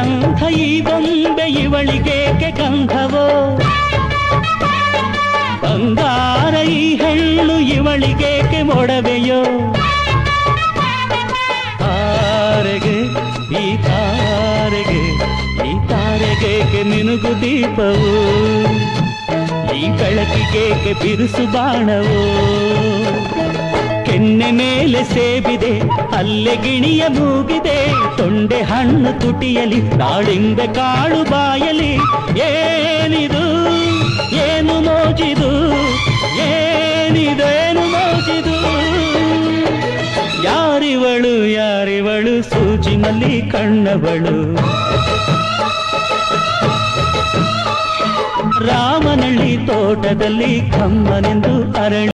ಗಂಧ ಈ ಬೊಂಬೆ ಇವಳಿಗೇಕೆ ಗಂಧವೋ ಬಂಗಾರ ಈ ಹೆಣ್ಣು ಇವಳಿಗೇಕೆ ಮೊಡವೆಯೋ? ತಾರೆಗೆ, ಈ ತಾರೆಗೆ, ಈ ತಾರೆಗೇಕೆ ನಿನಗು ದೀಪವು? ಈ ಬೆಳಕಿಗೇಕೆ ಬಿರುಸು ಬಾಣವೋ? ಮೇಲೆ ಸೇಬಿದೆ, ಅಲ್ಲೆ ಗಿಣಿಯ ಮೂಗಿದೆ. ತೊಂಡೆ ಹಣ್ಣು ತುಟಿಯಲಿ ದಾಳಿಂಬೆ ಕಾಳು ಬಾಯಲಿ. ಏನಿದು, ಏನು ಮೋಜಿದು ಏನಿದೇನು ಮೋಜಿದು. ಯಾರಿವಳು ಯಾರಿವಳು, ಸೂಜಿನಲ್ಲಿ ಕಣ್ಣವಳು. ರಾಮನಳ್ಳಿ ತೋಟದಲ್ಲಿ ಕಮ್ಮನೆಂದು ಅರಳಿ